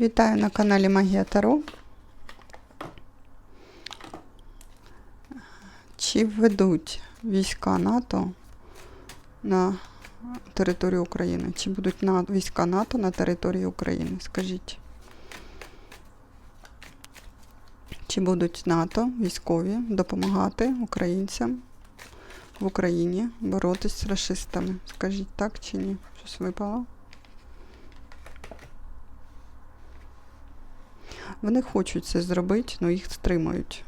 Вітаю на каналі Магія Таро. Чи введуть війська НАТО на територію України? Чи будуть на війська НАТО на території України? Скажіть. Чи будуть НАТО військові допомагати українцям в Україні боротись з расистами? Скажіть так чи ні? Щось випало? Вони хочуть це зробити, але їх стримують.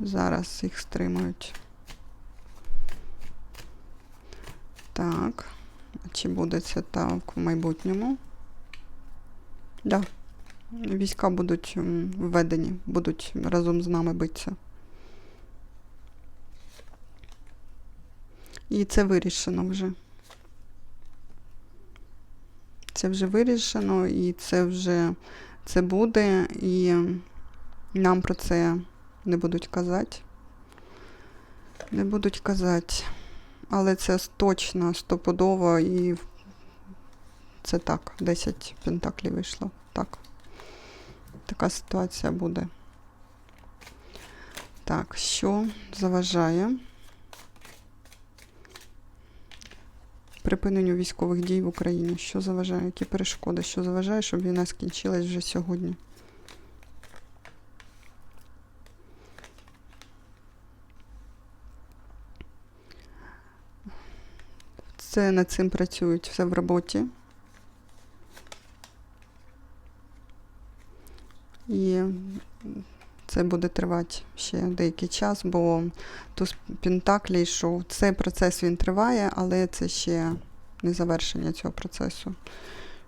Зараз їх стримують. Так. Чи буде це так в майбутньому? Да. Війська будуть введені, будуть разом з нами битися. І це вирішено вже. Це вже вирішено, і це вже це буде, і нам про це не будуть казати. Не будуть казати. Але це точно, стопудово, і це так, 10 пентаклів вийшло. Так. Така ситуація буде. Так, що заважає припиненню військових дій в Україні? Що заважає? Які перешкоди? Що заважає, щоб війна скінчилась вже сьогодні? Це над цим працюють все в роботі. І це буде тривати ще деякий час, бо туз Пентаклі, що цей процес він триває, але це ще не завершення цього процесу.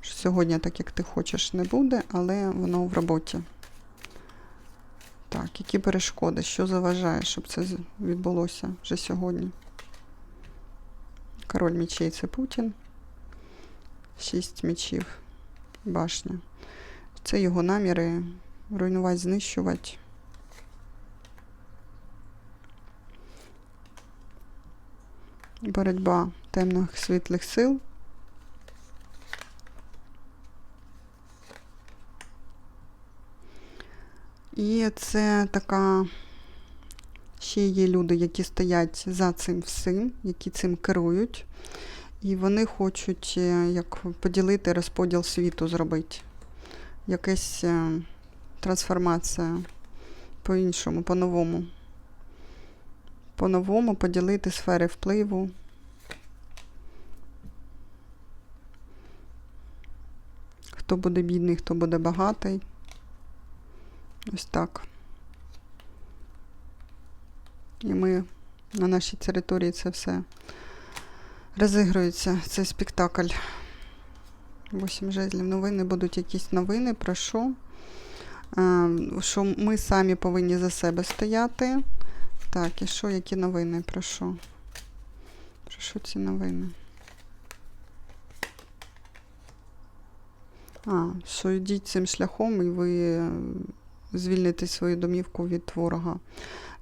Сьогодні, так як ти хочеш, не буде, але воно в роботі. Так, які перешкоди, що заважає, щоб це відбулося вже сьогодні? Король мечей це Путін. Шість мечів. Башня. Це його наміри руйнувати, знищувати. Боротьба темних світлих сил. І це така. Ще є люди, які стоять за цим всім, які цим керують. І вони хочуть е, як поділити розподіл світу зробити. Якась е, трансформація по-іншому, по-новому. По-новому поділити сфери впливу. Хто буде бідний, хто буде багатий. Ось так. І ми на нашій території це все розігрується. Це спектакль. Вісім жезлів. Новини будуть якісь новини. Про що? Е, Що ми самі повинні за себе стояти. Так, і що, які новини? Про що? Про що ці новини? А, що йдіть цим шляхом, і ви звільните свою домівку від ворога.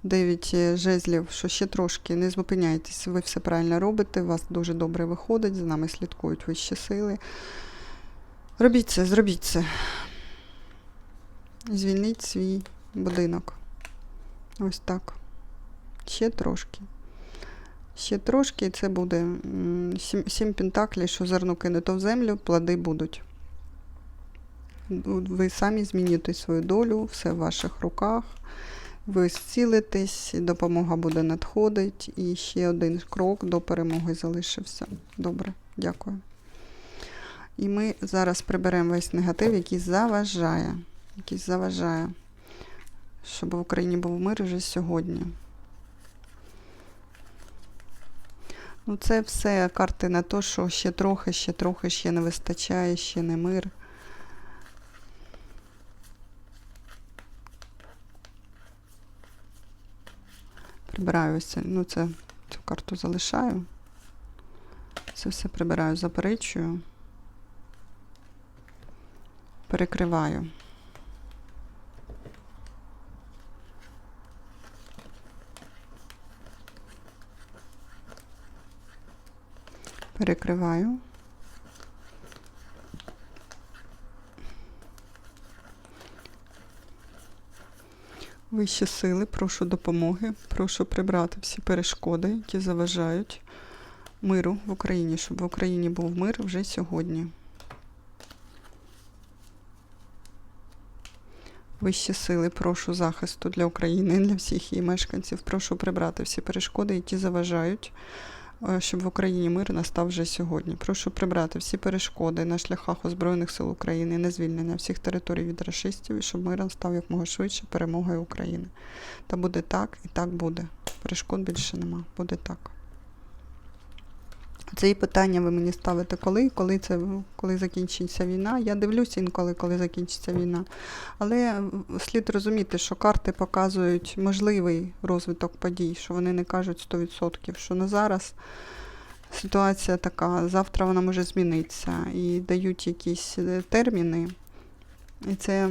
Дев'ять е, жезлів, що ще трошки не зупиняйтесь, ви все правильно робите, у вас дуже добре виходить, з нами слідкують вищі сили. Робіть це, зробіть це. Звільніть свій будинок. Ось так. Ще трошки. Ще трошки, і це буде сім, пентаклів, що зерно кинуто в землю, плоди будуть. Ви самі змінюєте свою долю, все в ваших руках. Ви зцілитесь, допомога буде надходити. І ще один крок до перемоги залишився. Добре, дякую. І ми зараз приберемо весь негатив, який заважає, який заважає, щоб в Україні був мир вже сьогодні. Ну, це все карти на те, що ще трохи, ще трохи, ще не вистачає, ще не мир. Прибираю ось ну це цю карту залишаю. Це все прибираю, заперечую. Перекриваю. перекриваю. Вищі сили, прошу допомоги, прошу прибрати всі перешкоди, які заважають миру в Україні, щоб в Україні був мир вже сьогодні. Вищі сили, прошу захисту для України, для всіх її мешканців. Прошу прибрати всі перешкоди, які заважають щоб в Україні мир настав вже сьогодні. Прошу прибрати всі перешкоди на шляхах Озброєних сил України, на звільнення всіх територій від расистів, щоб мир настав якомога швидше перемогою України. Та буде так і так буде. Перешкод більше нема. Буде так. Це і питання ви мені ставите коли, коли це коли закінчиться війна. Я дивлюся інколи, коли закінчиться війна. Але слід розуміти, що карти показують можливий розвиток подій, що вони не кажуть 100%, що на зараз ситуація така, завтра вона може змінитися і дають якісь е, терміни. І це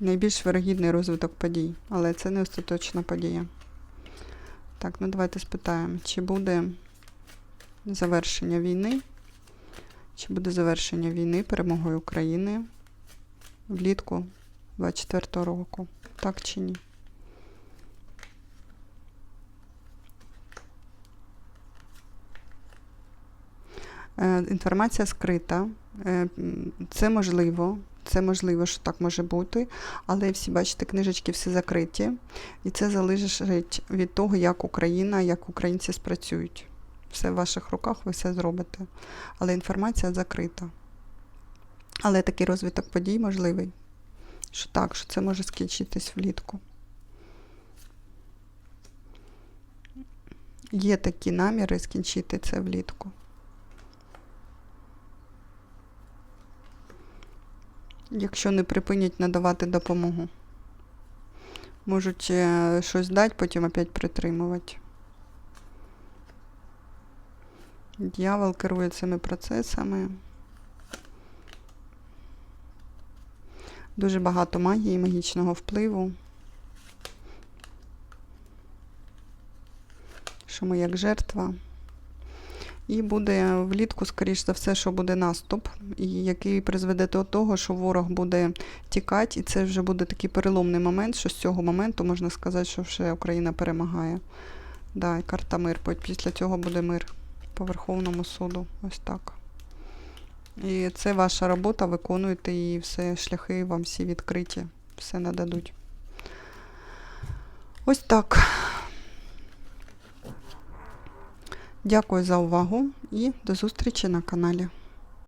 найбільш вирогідний розвиток подій, але це не остаточна подія. Так, ну давайте спитаємо, чи буде завершення війни. Чи буде завершення війни перемогою України влітку 24 року? Так чи ні? Е, Інформація скрита. Е, Це можливо. Це можливо, що так може бути, але всі, бачите, книжечки всі закриті. І це залежить від того, як Україна, як українці спрацюють. Все в ваших руках, ви все зробите. Але інформація закрита. Але такий розвиток подій можливий. Що так, що це може скінчитись влітку. Є такі наміри скінчити це влітку. Якщо не припинять надавати допомогу. Можуть е, щось дати, потім опять притримувати. Дьявол керує цими процесами. Дуже багато магії, магічного впливу. Що ми як жертва. І буде влітку, скоріш за все, що буде наступ, і який призведе до того, що ворог буде тікати, і це вже буде такий переломний момент, що з цього моменту можна сказати, що вже Україна перемагає. Да, і карта мир. Після цього буде мир по Верховному суду. Ось так. І це ваша робота, виконуєте її, все, шляхи вам всі відкриті, все нададуть. Ось так. Дякую за увагу і до зустрічі на каналі.